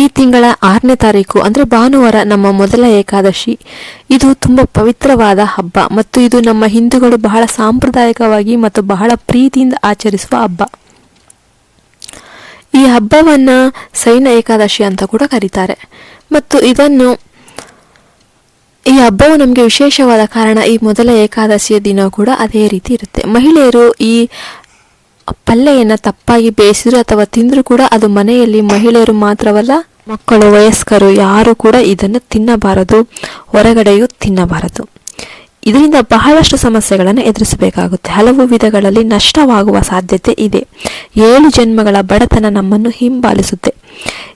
ಈ ತಿಂಗಳ ಆರನೇ ತಾರೀಕು ಅಂದರೆ ಭಾನುವಾರ ನಮ್ಮ ಮೊದಲ ಏಕಾದಶಿ. ಇದು ತುಂಬ ಪವಿತ್ರವಾದ ಹಬ್ಬ ಮತ್ತು ಇದು ನಮ್ಮ ಹಿಂದೂಗಳು ಬಹಳ ಸಾಂಪ್ರದಾಯಿಕವಾಗಿ ಮತ್ತು ಬಹಳ ಪ್ರೀತಿಯಿಂದ ಆಚರಿಸುವ ಹಬ್ಬ. ಈ ಹಬ್ಬವನ್ನ ಸೈನ ಏಕಾದಶಿ ಅಂತ ಕೂಡ ಕರೀತಾರೆ. ಮತ್ತು ಇದನ್ನು ಈ ಹಬ್ಬವು ನಮಗೆ ವಿಶೇಷವಾದ ಕಾರಣ ಈ ಮೊದಲ ಏಕಾದಶಿಯ ದಿನ ಕೂಡ ಅದೇ ರೀತಿ ಇರುತ್ತೆ. ಮಹಿಳೆಯರು ಈ ಪಲ್ಲೆಯನ್ನು ತಪ್ಪಾಗಿ ಬೇಯಿಸಿದ್ರು ಅಥವಾ ತಿಂದರೂ ಕೂಡ ಅದು ಮನೆಯಲ್ಲಿ ಮಹಿಳೆಯರು ಮಾತ್ರವಲ್ಲ, ಮಕ್ಕಳು, ವಯಸ್ಕರು ಯಾರು ಕೂಡ ಇದನ್ನು ತಿನ್ನಬಾರದು, ಹೊರಗಡೆಯೂ ತಿನ್ನಬಾರದು. ಇದರಿಂದ ಬಹಳಷ್ಟು ಸಮಸ್ಯೆಗಳನ್ನು ಎದುರಿಸಬೇಕಾಗುತ್ತೆ. ಹಲವು ವಿಧಗಳಲ್ಲಿ ನಷ್ಟವಾಗುವ ಸಾಧ್ಯತೆ ಇದೆ. ಏಳು ಜನ್ಮಗಳ ಬಡತನ ನಮ್ಮನ್ನು ಹಿಂಬಾಲಿಸುತ್ತೆ.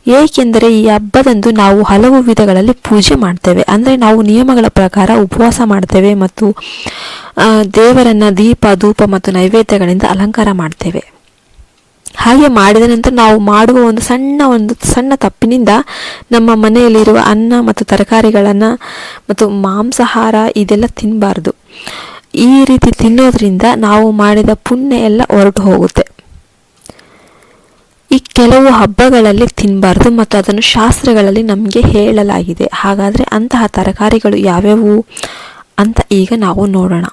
ಏಕೆಂದರೆ ಈ ಹಬ್ಬದಂದು ನಾವು ಹಲವು ವಿಧಗಳಲ್ಲಿ ಪೂಜೆ ಮಾಡ್ತೇವೆ. ಅಂದರೆ ನಾವು ನಿಯಮಗಳ ಪ್ರಕಾರ ಉಪವಾಸ ಮಾಡ್ತೇವೆ ಮತ್ತು ದೇವರನ್ನ ದೀಪ, ಧೂಪ ಮತ್ತು ನೈವೇದ್ಯಗಳಿಂದ ಅಲಂಕಾರ ಮಾಡ್ತೇವೆ. ಹಾಗೆ ಮಾಡಿದ ನಂತರ ನಾವು ಮಾಡುವ ಒಂದು ಸಣ್ಣ ಒಂದು ಸಣ್ಣ ತಪ್ಪಿನಿಂದ ನಮ್ಮ ಮನೆಯಲ್ಲಿರುವ ಅನ್ನ ಮತ್ತು ತರಕಾರಿಗಳನ್ನು ಮತ್ತು ಮಾಂಸಾಹಾರ ಇದೆಲ್ಲ ತಿನ್ನಬಾರ್ದು ಈ ರೀತಿ ತಿನ್ನೋದ್ರಿಂದ ನಾವು ಮಾಡಿದ ಪುಣ್ಯ ಎಲ್ಲ ಹೊರಟು ಹೋಗುತ್ತೆ. ಈ ಕೆಲವು ಹಬ್ಬಗಳಲ್ಲಿ ತಿನ್ನಬಾರ್ದು ಮತ್ತು ಅದನ್ನು ಶಾಸ್ತ್ರಗಳಲ್ಲಿ ನಮಗೆ ಹೇಳಲಾಗಿದೆ. ಹಾಗಾದರೆ ಅಂತಹ ತರಕಾರಿಗಳು ಯಾವ್ಯಾವು ಅಂತ ಈಗ ನಾವು ನೋಡೋಣ.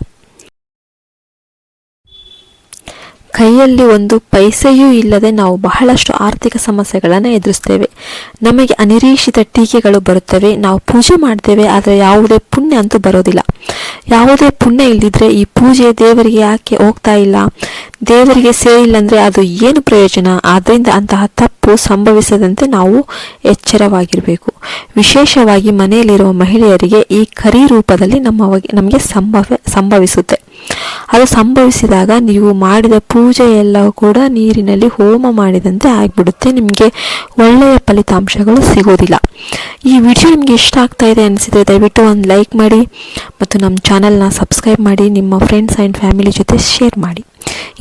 ಕೈಯಲ್ಲಿ ಒಂದು ಪೈಸೆಯೂ ಇಲ್ಲದೆ ನಾವು ಬಹಳಷ್ಟು ಆರ್ಥಿಕ ಸಮಸ್ಯೆಗಳನ್ನು ಎದುರಿಸ್ತೇವೆ. ನಮಗೆ ಅನಿರೀಕ್ಷಿತ ಟೀಕೆಗಳು ಬರುತ್ತವೆ. ನಾವು ಪೂಜೆ ಮಾಡ್ತೇವೆ, ಆದರೆ ಯಾವುದೇ ಪುಣ್ಯ ಅಂತೂ ಬರೋದಿಲ್ಲ. ಯಾವುದೇ ಪುಣ್ಯ ಇಲ್ಲದಿದ್ರೆ ಈ ಪೂಜೆ ದೇವರಿಗೆ ಯಾಕೆ ಹೋಗ್ತಾ ಇಲ್ಲ? ದೇವರಿಗೆ ಸೇರಿಲ್ಲ ಅಂದರೆ ಅದು ಏನು ಪ್ರಯೋಜನ? ಆದ್ದರಿಂದ ಅಂತಹ ತಪ್ಪು ಸಂಭವಿಸದಂತೆ ನಾವು ಎಚ್ಚರವಾಗಿರಬೇಕು. ವಿಶೇಷವಾಗಿ ಮನೆಯಲ್ಲಿರುವ ಮಹಿಳೆಯರಿಗೆ ಈ ಕರಿ ರೂಪದಲ್ಲಿ ನಮ್ಮ ನಮಗೆ ಸಂಭವ ಸಂಭವಿಸುತ್ತೆ. ಅದು ಸಂಭವಿಸಿದಾಗ ನೀವು ಮಾಡಿದ ಪೂಜೆ ಎಲ್ಲವೂ ಕೂಡ ನೀರಿನಲ್ಲಿ ಹೋಮ ಮಾಡಿದಂತೆ ಆಗಿಬಿಡುತ್ತೆ. ನಿಮಗೆ ಒಳ್ಳೆಯ ಫಲಿತಾಂಶಗಳು ಸಿಗೋದಿಲ್ಲ. ಈ ವಿಡಿಯೋ ನಿಮಗೆ ಇಷ್ಟ ಆಗ್ತಾ ಇದೆ ಅನಿಸಿದರೆ ದಯವಿಟ್ಟು ಒಂದು ಲೈಕ್ ಮಾಡಿ ಮತ್ತು ನಮ್ಮ ಚಾನಲ್ನ ಸಬ್ಸ್ಕ್ರೈಬ್ ಮಾಡಿ, ನಿಮ್ಮ ಫ್ರೆಂಡ್ಸ್ ಆ್ಯಂಡ್ ಫ್ಯಾಮಿಲಿ ಜೊತೆ ಶೇರ್ ಮಾಡಿ.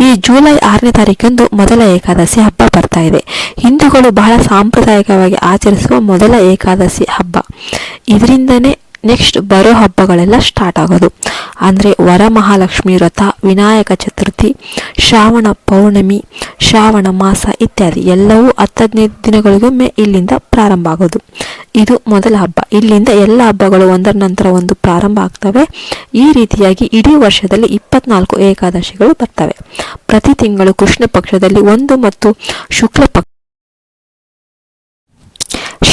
ಈ ಜುಲೈ ಆರನೇ ತಾರೀಕಂದು ಮೊದಲ ಏಕಾದಶಿ ಹಬ್ಬ ಬರ್ತಾ ಇದೆ. ಹಿಂದೂಗಳು ಬಹಳ ಸಾಂಪ್ರದಾಯಿಕವಾಗಿ ಆಚರಿಸುವ ಮೊದಲ ಏಕಾದಶಿ ಹಬ್ಬ. ಇದರಿಂದನೇ ನೆಕ್ಸ್ಟ್ ಬರೋ ಹಬ್ಬಗಳೆಲ್ಲ ಸ್ಟಾರ್ಟ್ ಆಗೋದು. ಅಂದರೆ ವರಮಹಾಲಕ್ಷ್ಮಿ ವ್ರತ, ವಿನಾಯಕ ಚತುರ್ಥಿ, ಶ್ರಾವಣ ಪೌರ್ಣಮಿ, ಶ್ರಾವಣ ಮಾಸ ಇತ್ಯಾದಿ. ಎಲ್ಲವೂ ಹತ್ತದೈದು ದಿನಗಳಿಗೊಮ್ಮೆ ಇಲ್ಲಿಂದ ಪ್ರಾರಂಭ ಆಗೋದು. ಇದು ಮೊದಲ ಹಬ್ಬ. ಇಲ್ಲಿಂದ ಎಲ್ಲ ಹಬ್ಬಗಳು ಒಂದರ ನಂತರ ಒಂದು ಪ್ರಾರಂಭ ಆಗ್ತವೆ. ಈ ರೀತಿಯಾಗಿ ಇಡೀ ವರ್ಷದಲ್ಲಿ ಇಪ್ಪತ್ನಾಲ್ಕು ಏಕಾದಶಿಗಳು ಬರ್ತವೆ. ಪ್ರತಿ ತಿಂಗಳು ಕೃಷ್ಣ ಪಕ್ಷದಲ್ಲಿ ಒಂದು ಮತ್ತು ಶುಕ್ಲ ಪಕ್ಷ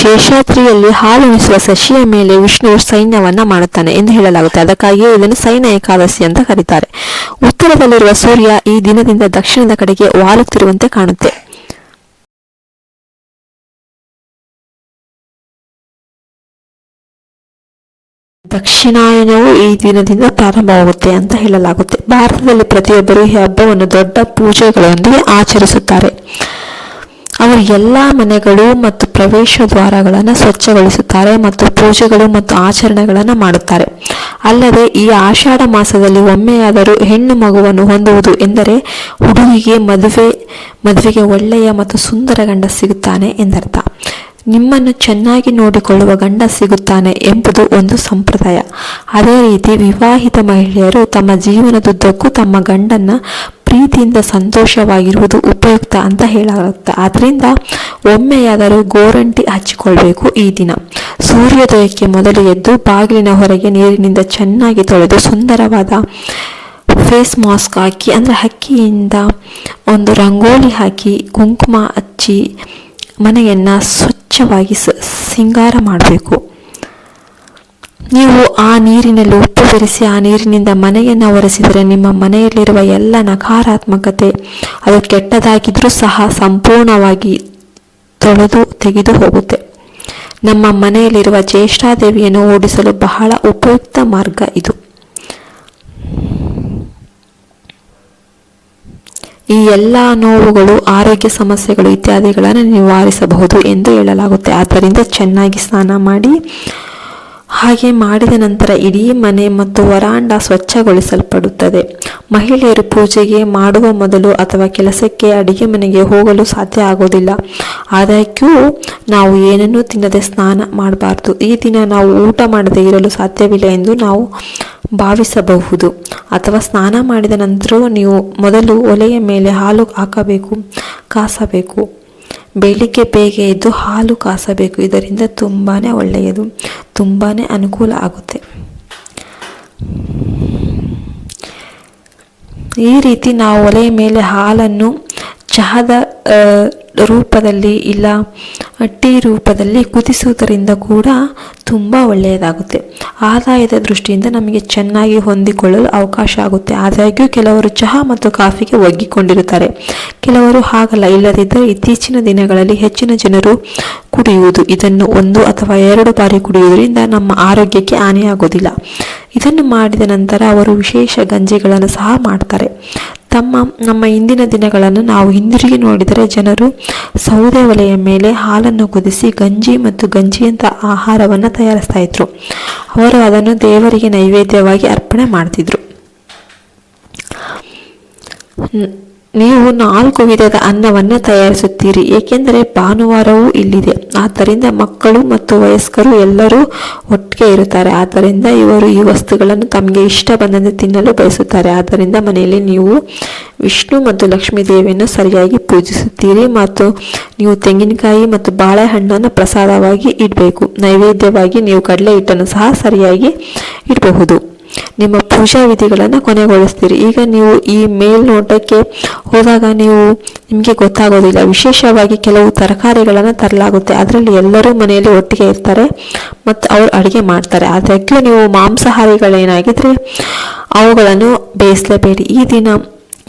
ಶೇಷಾದ್ರಿಯಲ್ಲಿ ಹಾಲುಣಿಸುವ ಸಸಿಯ ಮೇಲೆ ವಿಷ್ಣುವು ಸೈನ್ಯವನ್ನ ಮಾಡುತ್ತಾನೆ ಎಂದು ಹೇಳಲಾಗುತ್ತೆ. ಅದಕ್ಕಾಗಿಯೇ ಇದನ್ನು ಸೈನ್ಯ ಏಕಾದಶಿ ಅಂತ ಕರೀತಾರೆ. ಉತ್ತರದಲ್ಲಿರುವ ಸೂರ್ಯ ಈ ದಿನದಿಂದ ದಕ್ಷಿಣದ ಕಡೆಗೆ ವಾಲುತ್ತಿರುವಂತೆ ಕಾಣುತ್ತೆ. ದಕ್ಷಿಣಾಯನವು ಈ ದಿನದಿಂದ ಪ್ರಾರಂಭವಾಗುತ್ತೆ ಅಂತ ಹೇಳಲಾಗುತ್ತೆ. ಭಾರತದಲ್ಲಿ ಪ್ರತಿಯೊಬ್ಬರು ಈ ಹಬ್ಬವನ್ನು ದೊಡ್ಡ ಪೂಜೆಗಳೊಂದಿಗೆ ಆಚರಿಸುತ್ತಾರೆ. ಅವರು ಎಲ್ಲ ಮನೆಗಳು ಮತ್ತು ಪ್ರವೇಶ ದ್ವಾರಗಳನ್ನು ಸ್ವಚ್ಛಗೊಳಿಸುತ್ತಾರೆ ಮತ್ತು ಪೂಜೆಗಳು ಮತ್ತು ಆಚರಣೆಗಳನ್ನು ಮಾಡುತ್ತಾರೆ. ಅಲ್ಲದೆ ಈ ಆಷಾಢ ಮಾಸದಲ್ಲಿ ಒಮ್ಮೆಯಾದರೂ ಹೆಣ್ಣು ಮಗುವನ್ನು ಹೊಂದುವುದು ಎಂದರೆ ಹುಡುಗಿಗೆ ಮದುವೆ, ಮದುವೆಗೆ ಒಳ್ಳೆಯ ಮತ್ತು ಸುಂದರ ಗಂಡ ಸಿಗುತ್ತಾನೆ ಎಂದರ್ಥ. ನಿಮ್ಮನ್ನು ಚೆನ್ನಾಗಿ ನೋಡಿಕೊಳ್ಳುವ ಗಂಡ ಸಿಗುತ್ತಾನೆ ಎಂಬುದು ಒಂದು ಸಂಪ್ರದಾಯ. ಅದೇ ರೀತಿ ವಿವಾಹಿತ ಮಹಿಳೆಯರು ತಮ್ಮ ಜೀವನದುದ್ದಕ್ಕೂ ತಮ್ಮ ಗಂಡನ್ನ ಪ್ರೀತಿಯಿಂದ ಸಂತೋಷವಾಗಿರುವುದು ಉಪಯುಕ್ತ ಅಂತ ಹೇಳಲಾಗುತ್ತೆ. ಆದ್ದರಿಂದ ಒಮ್ಮೆಯಾದರೂ ಗೋರಂಟಿ ಹಚ್ಚಿಕೊಳ್ಬೇಕು ಈ ದಿನ. ಸೂರ್ಯೋದಯಕ್ಕೆ ಮೊದಲು ಎದ್ದು ಬಾಗಿಲಿನ ಹೊರಗೆ ನೀರಿನಿಂದ ಚೆನ್ನಾಗಿ ತೊಳೆದು ಸುಂದರವಾದ ಫೇಸ್ ಮಾಸ್ಕ್ ಹಾಕಿ, ಅಂದರೆ ಹಕ್ಕಿಯಿಂದ ಒಂದು ರಂಗೋಲಿ ಹಾಕಿ, ಕುಂಕುಮ ಹಚ್ಚಿ, ಮನೆಯನ್ನು ಸ್ವಚ್ಛವಾಗಿ ಸಿಂಗಾರ ಮಾಡಬೇಕು. ನೀವು ಆ ನೀರಿನಲ್ಲಿ ಉಪ್ಪು ಬೆರೆಸಿ, ಆ ನೀರಿನಿಂದ ಮನೆಯನ್ನು ಒರೆಸಿದರೆ ನಿಮ್ಮ ಮನೆಯಲ್ಲಿರುವ ಎಲ್ಲ ನಕಾರಾತ್ಮಕತೆ ಅದು ಕೆಟ್ಟದಾಗಿದ್ದರೂ ಸಹ ಸಂಪೂರ್ಣವಾಗಿ ತೊಳೆದು ತೆಗೆದು ಹೋಗುತ್ತೆ. ನಮ್ಮ ಮನೆಯಲ್ಲಿರುವ ಜ್ಯೇಷ್ಠಾದೇವಿಯನ್ನು ಓಡಿಸಲು ಬಹಳ ಉಪಯುಕ್ತ ಮಾರ್ಗ ಇದು. ಈ ಎಲ್ಲ ನೋವುಗಳು, ಆರೋಗ್ಯ ಸಮಸ್ಯೆಗಳು ಇತ್ಯಾದಿಗಳನ್ನು ನಿವಾರಿಸಬಹುದು ಎಂದು ಹೇಳಲಾಗುತ್ತೆ. ಆದ್ದರಿಂದ ಚೆನ್ನಾಗಿ ಸ್ನಾನ ಮಾಡಿ, ಹಾಗೆ ಮಾಡಿದ ನಂತರ ಇಡೀ ಮನೆ ಮತ್ತು ವರಾಂಡ ಸ್ವಚ್ಛಗೊಳಿಸಲ್ಪಡುತ್ತದೆ. ಮಹಿಳೆಯರು ಪೂಜೆಗೆ ಮಾಡುವ ಮೊದಲು ಅಥವಾ ಕೆಲಸಕ್ಕೆ ಅಡಿಗೆ ಮನೆಗೆ ಹೋಗಲು ಸಾಧ್ಯ ಆಗೋದಿಲ್ಲ. ಆದಾಗ್ಯೂ, ನಾವು ಏನನ್ನೂ ತಿನ್ನದೆ ಸ್ನಾನ ಮಾಡಬಾರ್ದು. ಈ ದಿನ ನಾವು ಊಟ ಮಾಡದೇ ಇರಲು ಸಾಧ್ಯವಿಲ್ಲ ಎಂದು ನಾವು ಭಾವಿಸಬಹುದು. ಅಥವಾ ಸ್ನಾನ ಮಾಡಿದ ನಂತರವೂ ನೀವು ಮೊದಲು ಒಲೆಯ ಮೇಲೆ ಹಾಲು ಹಾಕಬೇಕು, ಕಾಸಬೇಕು. ಬೆಳಿಗ್ಗೆ ಬೇಗ ಎದ್ದು ಹಾಲು ಕಾಸಬೇಕು. ಇದರಿಂದ ತುಂಬಾ ಒಳ್ಳೆಯದು ತುಂಬಾ ಅನುಕೂಲ ಆಗುತ್ತೆ. ಈ ರೀತಿ ನಾವು ಒಲೆಯ ಮೇಲೆ ಹಾಲನ್ನು ಚಹದ ರೂಪದಲ್ಲಿ ಇಲ್ಲ, ಟೀ ರೂಪದಲ್ಲಿ ಕುದಿಸುವುದರಿಂದ ಕೂಡ ತುಂಬ ಒಳ್ಳೆಯದಾಗುತ್ತೆ. ಆದಾಯದ ದೃಷ್ಟಿಯಿಂದ ನಮಗೆ ಚೆನ್ನಾಗಿ ಹೊಂದಿಕೊಳ್ಳಲು ಅವಕಾಶ ಆಗುತ್ತೆ. ಆದಾಗ್ಯೂ ಕೆಲವರು ಚಹಾ ಮತ್ತು ಕಾಫಿಗೆ ಒಗ್ಗಿಕೊಂಡಿರುತ್ತಾರೆ. ಕೆಲವರು ಹಾಗಲ್ಲ, ಇಲ್ಲದಿದ್ದರೆ ಇತ್ತೀಚಿನ ದಿನಗಳಲ್ಲಿ ಹೆಚ್ಚಿನ ಜನರು ಕುಡಿಯುವುದು, ಇದನ್ನು ಒಂದು ಅಥವಾ ಎರಡು ಬಾರಿ ಕುಡಿಯುವುದರಿಂದ ನಮ್ಮ ಆರೋಗ್ಯಕ್ಕೆ ಹಾನಿಯಾಗೋದಿಲ್ಲ. ಇದನ್ನು ಮಾಡಿದ ನಂತರ ಅವರು ವಿಶೇಷ ಗಂಜಿಗಳನ್ನು ಸಹ ಮಾಡ್ತಾರೆ. ತಮ್ಮ, ನಮ್ಮ ಇಂದಿನ ದಿನಗಳನ್ನು ನಾವು ಹಿಂದಿರುಗಿ ನೋಡಿದರೆ ಜನರು ಸೌದೆ ಒಲೆಯ ಮೇಲೆ ಹಾಲನ್ನು ಕುದಿಸಿ ಗಂಜಿ ಮತ್ತು ಗಂಜಿಯಂಥ ಆಹಾರವನ್ನು ತಯಾರಿಸ್ತಾ ಇದ್ರು. ಅವರು ಅದನ್ನು ದೇವರಿಗೆ ನೈವೇದ್ಯವಾಗಿ ಅರ್ಪಣೆ ಮಾಡ್ತಿದ್ರು. ನೀವು ನಾಲ್ಕು ವಿಧದ ಅನ್ನವನ್ನು ತಯಾರಿಸುತ್ತೀರಿ, ಏಕೆಂದರೆ ಭಾನುವಾರವೂ ಇಲ್ಲಿದೆ. ಆದ್ದರಿಂದ ಮಕ್ಕಳು ಮತ್ತು ವಯಸ್ಕರು ಎಲ್ಲರೂ ಒಟ್ಟಿಗೆ ಇರುತ್ತಾರೆ. ಆದ್ದರಿಂದ ಇವರು ಈ ವಸ್ತುಗಳನ್ನು ತಮಗೆ ಇಷ್ಟ ಬಂದಂತೆ ತಿನ್ನಲು ಬಯಸುತ್ತಾರೆ. ಆದ್ದರಿಂದ ಮನೆಯಲ್ಲಿ ನೀವು ವಿಷ್ಣು ಮತ್ತು ಲಕ್ಷ್ಮೀ ದೇವಿಯನ್ನು ಸರಿಯಾಗಿ ಪೂಜಿಸುತ್ತೀರಿ ಮತ್ತು ನೀವು ತೆಂಗಿನಕಾಯಿ ಮತ್ತು ಬಾಳೆಹಣ್ಣನ್ನು ಪ್ರಸಾದವಾಗಿ ಇಡಬೇಕು. ನೈವೇದ್ಯವಾಗಿ ನೀವು ಕಡಲೆ ಹಿಟ್ಟನ್ನು ಸಹ ಸರಿಯಾಗಿ ಇಡಬಹುದು. ನಿಮ್ಮ ಪೂಜಾ ವಿಧಿಗಳನ್ನು ಕೊನೆಗೊಳಿಸ್ತೀರಿ. ಈಗ ನೀವು ಈ ಮೇಲ್ನೋಟಕ್ಕೆ ಹೋದಾಗ ನೀವು ನಿಮಗೆ ಗೊತ್ತಾಗೋದಿಲ್ಲ. ವಿಶೇಷವಾಗಿ ಕೆಲವು ತರಕಾರಿಗಳನ್ನು ತರಲಾಗುತ್ತೆ. ಅದರಲ್ಲಿ ಎಲ್ಲರೂ ಮನೆಯಲ್ಲಿ ಒಟ್ಟಿಗೆ ಇರ್ತಾರೆ ಮತ್ತು ಅವರು ಅಡುಗೆ ಮಾಡ್ತಾರೆ. ಆದಾಗ್ಯೂ ನೀವು ಮಾಂಸಾಹಾರಿಗಳೇನಾಗಿದ್ರೆ ಅವುಗಳನ್ನು ಬೇಯಿಸಲೇಬೇಡಿ. ಈ ದಿನ,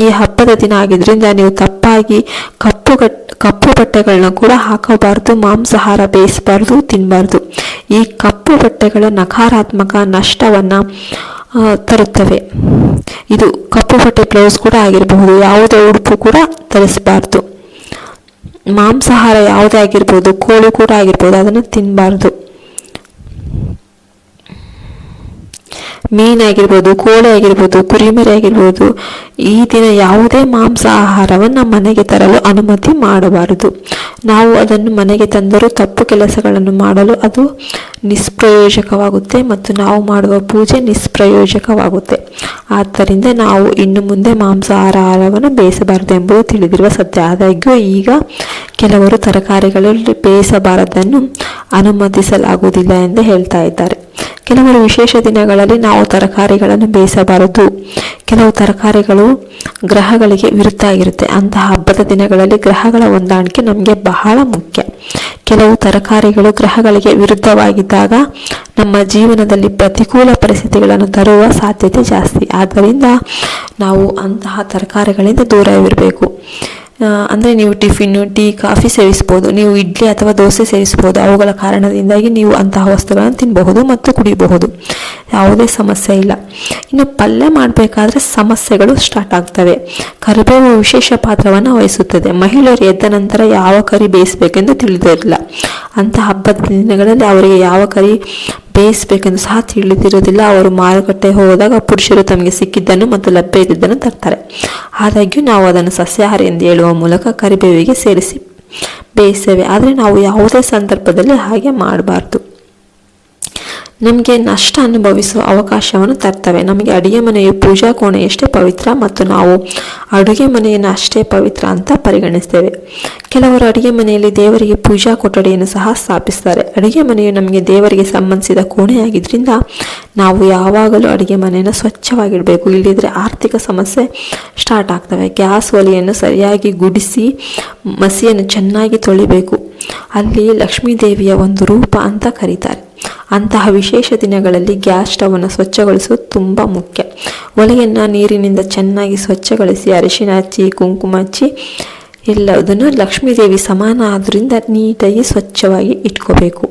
ಈ ಹಬ್ಬದ ದಿನ ಆಗಿದ್ದರಿಂದ ನೀವು ತಪ್ಪಾಗಿ ಕಪ್ಪು ಕಪ್ಪು ಬಟ್ಟೆಗಳನ್ನ ಕೂಡ ಹಾಕಬಾರ್ದು. ಮಾಂಸಾಹಾರ ಬೇಯಿಸಬಾರ್ದು ತಿನ್ನಬಾರ್ದು ಈ ಕಪ್ಪು ಬಟ್ಟೆಗಳ ನಕಾರಾತ್ಮಕ ನಷ್ಟವನ್ನು ತರುತ್ತವೆ. ಇದು ಕಪ್ಪು ಬಟ್ಟೆ ಬ್ಲೌಸ್ ಕೂಡ ಆಗಿರಬಹುದು, ಯಾವುದೇ ಉಡುಪು ಕೂಡ ಧರಿಸಬಾರ್ದು ಮಾಂಸಾಹಾರ ಯಾವುದೇ ಆಗಿರ್ಬೋದು, ಕೋಳಿ ಕೂಡ ಆಗಿರ್ಬೋದು, ಅದನ್ನು ತಿನ್ನಬಾರ್ದು ಮೀನಾಗಿರ್ಬೋದು ಕೋಳಿ ಆಗಿರ್ಬೋದು ಕುರಿಮರಿ ಆಗಿರ್ಬೋದು ಈ ದಿನ ಯಾವುದೇ ಮಾಂಸ ಆಹಾರವನ್ನು ಮನೆಗೆ ತರಲು ಅನುಮತಿ ಮಾಡಬಾರದು. ನಾವು ಅದನ್ನು ಮನೆಗೆ ತಂದರೂ ತಪ್ಪು ಕೆಲಸಗಳನ್ನು ಮಾಡಲು ಅದು ನಿಷ್ಪ್ರಯೋಜಕವಾಗುತ್ತೆ ಮತ್ತು ನಾವು ಮಾಡುವ ಪೂಜೆ ನಿಷ್ಪ್ರಯೋಜಕವಾಗುತ್ತೆ. ಆದ್ದರಿಂದ ನಾವು ಇನ್ನು ಮುಂದೆ ಮಾಂಸಾಹಾರ ಆಹಾರವನ್ನು ಬೇಯಿಸಬಾರದು ಎಂಬುದು ತಿಳಿದಿರುವ ಸತ್ಯ. ಆದಾಗ್ಯೂ ಈಗ ಕೆಲವರು ತರಕಾರಿಗಳಲ್ಲಿ ಬೇಯಿಸಬಾರದನ್ನು ಅನುಮತಿಸಲಾಗುವುದಿಲ್ಲ ಎಂದು ಹೇಳ್ತಾ ಇದ್ದಾರೆ. ಕೆಲವರು ವಿಶೇಷ ದಿನಗಳಲ್ಲಿ ನಾವು ತರಕಾರಿಗಳನ್ನು ಬೇಯಿಸಬಾರದು. ಕೆಲವು ತರಕಾರಿಗಳು ಗ್ರಹಗಳಿಗೆ ವಿರುದ್ಧ ಆಗಿರುತ್ತೆ ಅಂತಹ ಹಬ್ಬದ ದಿನಗಳಲ್ಲಿ ಗ್ರಹಗಳ ಹೊಂದಾಣಿಕೆ ನಮಗೆ ಬಹಳ ಮುಖ್ಯ. ಕೆಲವು ತರಕಾರಿಗಳು ಗ್ರಹಗಳಿಗೆ ವಿರುದ್ಧವಾಗಿದ್ದಾಗ ನಮ್ಮ ಜೀವನದಲ್ಲಿ ಪ್ರತಿಕೂಲ ಪರಿಸ್ಥಿತಿಗಳನ್ನು ತರುವ ಸಾಧ್ಯತೆ ಜಾಸ್ತಿ. ಆದ್ದರಿಂದ ನಾವು ಅಂತಹ ತರಕಾರಿಗಳಿಂದ ದೂರವಿರಬೇಕು. ಅಂದರೆ ನೀವು ಟಿಫಿನ್ನು ಟೀ, ಕಾಫಿ ಸೇವಿಸ್ಬೋದು, ನೀವು ಇಡ್ಲಿ ಅಥವಾ ದೋಸೆ ಸೇವಿಸ್ಬೋದು. ಅವುಗಳ ಕಾರಣದಿಂದಾಗಿ ನೀವು ಅಂತಹ ವಸ್ತುಗಳನ್ನು ತಿನ್ನಬಹುದು ಮತ್ತು ಕುಡಿಯಬಹುದು ಯಾವುದೇ ಸಮಸ್ಯೆ ಇಲ್ಲ. ಇನ್ನು ಪಲ್ಯ ಮಾಡಬೇಕಾದ್ರೆ ಸಮಸ್ಯೆಗಳು ಸ್ಟಾರ್ಟ್ ಆಗ್ತವೆ. ಕರಿಬೇವು ವಿಶೇಷ ಪಾತ್ರವನ್ನು ವಹಿಸುತ್ತದೆ. ಮಹಿಳೆಯರು ಎದ್ದ ನಂತರ ಯಾವ ಕರಿ ಬೇಯಿಸಬೇಕೆಂದು ತಿಳಿದಿರಲಿಲ್ಲ ಅಂತಹ ಹಬ್ಬದ ದಿನಗಳಲ್ಲಿ ಅವರಿಗೆ ಯಾವ ಕರಿ ಬೇಯಿಸಬೇಕೆಂದು ಸಹ ತಿಳಿದಿರುವುದಿಲ್ಲ. ಅವರು ಮಾರುಕಟ್ಟೆ ಹೋದಾಗ ಪುರುಷರು ತಮಗೆ ಸಿಕ್ಕಿದ್ದನ್ನು ಮತ್ತು ಲಭ್ಯ ಇದ್ದಿದ್ದನ್ನು ತರ್ತಾರೆ. ಆದಾಗ್ಯೂ ನಾವು ಅದನ್ನು ಸಸ್ಯಾಹಾರಿ ಎಂದು ಹೇಳುವ ಮೂಲಕ ಕರಿಬೇವಿಗೆ ಸೇರಿಸಿ ಬೇಯಿಸ್ತೇವೆ ಆದರೆ ನಾವು ಯಾವುದೇ ಸಂದರ್ಭದಲ್ಲಿ ಹಾಗೆ ಮಾಡಬಾರ್ದು. ನಮಗೆ ನಷ್ಟ ಅನುಭವಿಸುವ ಅವಕಾಶವನ್ನು ತರ್ತವೆ. ನಮಗೆ ಅಡುಗೆ ಮನೆಯ ಪೂಜಾ ಕೋಣೆ ಎಷ್ಟೇ ಪವಿತ್ರ ಮತ್ತು ನಾವು ಅಡುಗೆ ಮನೆಯನ್ನು ಅಷ್ಟೇ ಪವಿತ್ರ ಅಂತ ಪರಿಗಣಿಸ್ತೇವೆ. ಕೆಲವರು ಅಡುಗೆ ಮನೆಯಲ್ಲಿ ದೇವರಿಗೆ ಪೂಜಾ ಕೊಠಡಿಯನ್ನು ಸಹ ಸ್ಥಾಪಿಸ್ತಾರೆ ಅಡುಗೆ ಮನೆಯು ನಮಗೆ ದೇವರಿಗೆ ಸಂಬಂಧಿಸಿದ ಕೋಣೆಯಾಗಿದ್ದರಿಂದ ನಾವು ಯಾವಾಗಲೂ ಅಡುಗೆ ಮನೆಯನ್ನು ಸ್ವಚ್ಛವಾಗಿಡಬೇಕು. ಇಲ್ಲದಿದ್ದರೆ ಆರ್ಥಿಕ ಸಮಸ್ಯೆ ಸ್ಟಾರ್ಟ್ ಆಗ್ತವೆ. ಗ್ಯಾಸ್ ಒಲೆಯನ್ನು ಸರಿಯಾಗಿ ಗುಡಿಸಿ ಮಸಿಯನ್ನು ಚೆನ್ನಾಗಿ ತೊಳಿಬೇಕು. ಅಲ್ಲಿ ಲಕ್ಷ್ಮೀ ದೇವಿಯ ಒಂದು ರೂಪ ಅಂತ ಕರೀತಾರೆ. ಅಂತಹ ವಿಶೇಷ ದಿನಗಳಲ್ಲಿ ಗ್ಯಾಸ್ ಸ್ಟವನ್ನು ಸ್ವಚ್ಛಗೊಳಿಸುವುದು ತುಂಬ ಮುಖ್ಯ. ಒಲೆಯನ್ನು ನೀರಿನಿಂದ ಚೆನ್ನಾಗಿ ಸ್ವಚ್ಛಗೊಳಿಸಿ ಅರಿಶಿನ ಹಚ್ಚಿ, ಕುಂಕುಮ ಹಚ್ಚಿ ಎಲ್ಲದನ್ನು ಲಕ್ಷ್ಮೀದೇವಿ ಸಮಾನ ಆದ್ದರಿಂದ ನೀಟಾಗಿ ಸ್ವಚ್ಛವಾಗಿ ಇಟ್ಕೋಬೇಕು.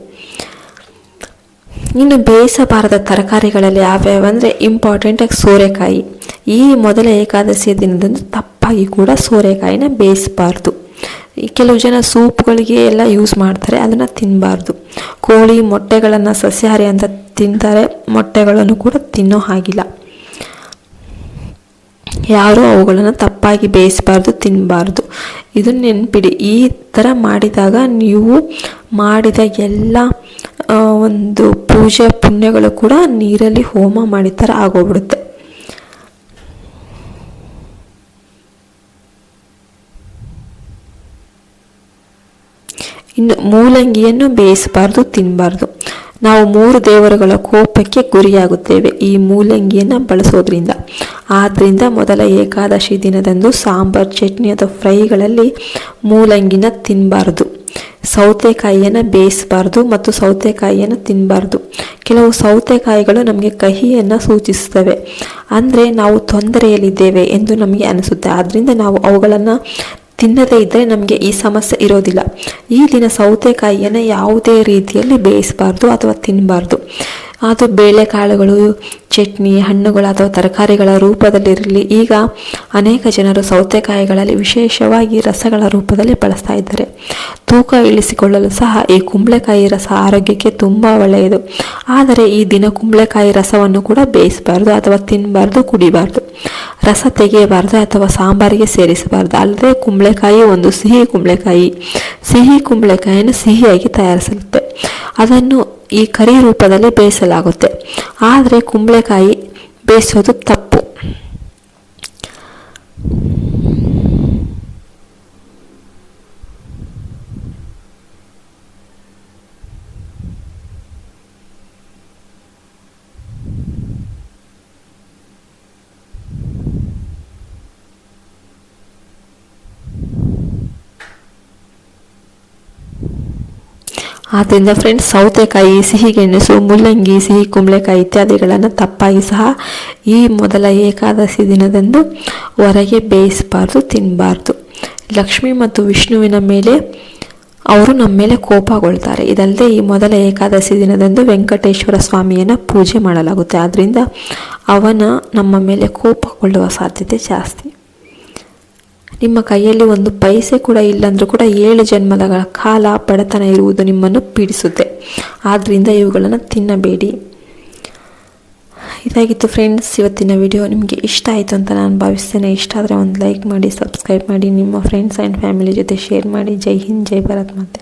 ಇನ್ನು ಬೇಯಿಸಬಾರದ ತರಕಾರಿಗಳಲ್ಲಿ ಯಾವ್ಯಾವ ಅಂದರೆ ಇಂಪಾರ್ಟೆಂಟಾಗಿ ಸೋರೆಕಾಯಿ. ಈ ಮೊದಲ ಏಕಾದಶಿಯ ದಿನದಂದು ತಪ್ಪಾಗಿ ಕೂಡ ಸೋರೆಕಾಯಿನ ಬೇಯಿಸಬಾರ್ದು. ಕೆಲವು ಜನ ಸೂಪ್ಗಳಿಗೆ ಎಲ್ಲ ಯೂಸ್ ಮಾಡ್ತಾರೆ, ಅದನ್ನು ತಿನ್ನಬಾರ್ದು ಕೋಳಿ ಮೊಟ್ಟೆಗಳನ್ನು ಸಸ್ಯಾಹಾರಿ ಅಂತ ತಿಂತಾರೆ, ಮೊಟ್ಟೆಗಳನ್ನು ಕೂಡ ತಿನ್ನೋ ಹಾಗಿಲ್ಲ. ಯಾರೂ ಅವುಗಳನ್ನು ತಪ್ಪಾಗಿ ಬೇಯಿಸಬಾರ್ದು ತಿನ್ನಬಾರ್ದು ಇದು ನೆನ್ಪಿಡಿ, ಈ ಥರ ಮಾಡಿದಾಗ ನೀವು ಮಾಡಿದ ಎಲ್ಲ ಒಂದು ಪೂಜೆ ಪುಣ್ಯಗಳು ಕೂಡ ನೀರಲ್ಲಿ ಹೋಮ ಮಾಡಿದ ಥರ ಆಗೋಗ್ಬಿಡುತ್ತೆ. ಇನ್ನು ಮೂಲಂಗಿಯನ್ನು ಬೇಯಿಸಬಾರ್ದು ತಿನ್ನಬಾರ್ದು ನಾವು ಮೂರು ದೇವರುಗಳ ಕೋಪಕ್ಕೆ ಗುರಿಯಾಗುತ್ತೇವೆ ಈ ಮೂಲಂಗಿಯನ್ನು ಬಳಸೋದ್ರಿಂದ. ಆದ್ದರಿಂದ ಮೊದಲ ಏಕಾದಶಿ ದಿನದಂದು ಸಾಂಬಾರ್ ಚಟ್ನಿ ಅಥವಾ ಫ್ರೈಗಳಲ್ಲಿ ಮೂಲಂಗಿನ ತಿನ್ನಬಾರ್ದು ಸೌತೆಕಾಯಿಯನ್ನು ಬೇಯಿಸಬಾರ್ದು ಮತ್ತು ಸೌತೆಕಾಯಿಯನ್ನು ತಿನ್ನಬಾರ್ದು ಕೆಲವು ಸೌತೆಕಾಯಿಗಳು ನಮಗೆ ಕಹಿಯನ್ನು ಸೂಚಿಸುತ್ತವೆ. ಅಂದರೆ ನಾವು ತೊಂದರೆಯಲ್ಲಿದ್ದೇವೆ ಎಂದು ನಮಗೆ ಅನಿಸುತ್ತೆ. ಆದ್ದರಿಂದ ನಾವು ಅವುಗಳನ್ನು ತಿನ್ನದೇ ಇದ್ದರೆ ನಮಗೆ ಈ ಸಮಸ್ಯೆ ಇರೋದಿಲ್ಲ. ಈ ದಿನ ಸೌತೆಕಾಯಿಯನ್ನು ಯಾವುದೇ ರೀತಿಯಲ್ಲಿ ಬೇಯಿಸಬಾರ್ದು ಅಥವಾ ತಿನ್ನಬಾರ್ದು ಅದು ಬೇಳೆಕಾಳುಗಳು ಚಟ್ನಿ ಹಣ್ಣುಗಳು ಅಥವಾ ತರಕಾರಿಗಳ ರೂಪದಲ್ಲಿರಲಿ. ಈಗ ಅನೇಕ ಜನರು ಸೌತೆಕಾಯಿಗಳಲ್ಲಿ ವಿಶೇಷವಾಗಿ ರಸಗಳ ರೂಪದಲ್ಲಿ ಬಳಸ್ತಾ ಇದ್ದಾರೆ. ತೂಕ ಇಳಿಸಿಕೊಳ್ಳಲು ಸಹ ಈ ಕುಂಬಳಕಾಯಿ ರಸ ಆರೋಗ್ಯಕ್ಕೆ ತುಂಬ ಒಳ್ಳೆಯದು. ಆದರೆ ಈ ದಿನ ಕುಂಬಳಕಾಯಿ ರಸವನ್ನು ಕೂಡ ಬೇಯಿಸಬಾರ್ದು ಅಥವಾ ತಿನ್ನಬಾರ್ದು ಕುಡಿಬಾರ್ದು. ರಸ ತೆಗೆಯಬಾರ್ದು ಅಥವಾ ಸಾಂಬಾರಿಗೆ ಸೇರಿಸಬಾರ್ದು. ಅಲ್ಲದೆ ಕುಂಬಳಕಾಯಿ ಒಂದು ಸಿಹಿ ಕುಂಬಳಕಾಯಿ. ಸಿಹಿ ಕುಂಬಳಕಾಯಿಯನ್ನು ಸಿಹಿಯಾಗಿ ತಯಾರಿಸುತ್ತೆ ಅದನ್ನು ಈ ಕರಿ ರೂಪದಲ್ಲಿ ಬೇಯಿಸಲಾಗುತ್ತೆ. ಆದರೆ ಕುಂಬಳಕಾಯಿ ಬೇಯಿಸೋದು ತಪ್ಪು. ಆದ್ದರಿಂದ ಫ್ರೆಂಡ್ಸ್, ಸೌತೆಕಾಯಿ ಸಿಹಿ ಗೆಣಸು ಮುಲ್ಲಂಗಿ ಸಿಹಿ ಕುಂಬಳಕಾಯಿ ಇತ್ಯಾದಿಗಳನ್ನು ತಪ್ಪಾಗಿ ಸಹ ಈ ಮೊದಲ ಏಕಾದಶಿ ದಿನದಂದು ಹೊರಗೆ ಬೇಯಿಸಬಾರ್ದು ತಿನ್ನಬಾರ್ದು ಲಕ್ಷ್ಮಿ ಮತ್ತು ವಿಷ್ಣುವಿನ ಮೇಲೆ ಅವರು ನಮ್ಮ ಮೇಲೆ ಕೋಪಗೊಳ್ತಾರೆ. ಇದಲ್ಲದೆ ಈ ಮೊದಲ ಏಕಾದಶಿ ದಿನದಂದು ವೆಂಕಟೇಶ್ವರ ಸ್ವಾಮಿಯನ್ನು ಪೂಜೆ ಮಾಡಲಾಗುತ್ತೆ. ಆದ್ದರಿಂದ ಅವನ ನಮ್ಮ ಮೇಲೆ ಕೋಪಗೊಳ್ಳುವ ಸಾಧ್ಯತೆ ಜಾಸ್ತಿ. ನಿಮ್ಮ ಕೈಯಲ್ಲಿ ಒಂದು ಪೈಸೆ ಕೂಡ ಇಲ್ಲಾಂದರೂ ಕೂಡ ಏಳು ಜನ್ಮದ ಕಾಲ ಬಡತನ ಇರುವುದು ನಿಮ್ಮನ್ನು ಪೀಡಿಸುತ್ತೆ. ಆದ್ದರಿಂದ ಇವುಗಳನ್ನು ತಿನ್ನಬೇಡಿ. ಇದಾಗಿತ್ತು ಫ್ರೆಂಡ್ಸ್ ಇವತ್ತಿನ ವಿಡಿಯೋ ನಿಮಗೆ ಇಷ್ಟ ಆಯಿತು ಅಂತ ನಾನು ಭಾವಿಸ್ತೇನೆ. ಇಷ್ಟ ಆದರೆ ಒಂದು ಲೈಕ್ ಮಾಡಿ ಸಬ್ಸ್ಕ್ರೈಬ್ ಮಾಡಿ, ನಿಮ್ಮ ಫ್ರೆಂಡ್ಸ್ ಆ್ಯಂಡ್ ಫ್ಯಾಮಿಲಿ ಜೊತೆ ಶೇರ್ ಮಾಡಿ. ಜೈ ಹಿಂದ್, ಜೈ ಭಾರತ್ ಮಾತೆ.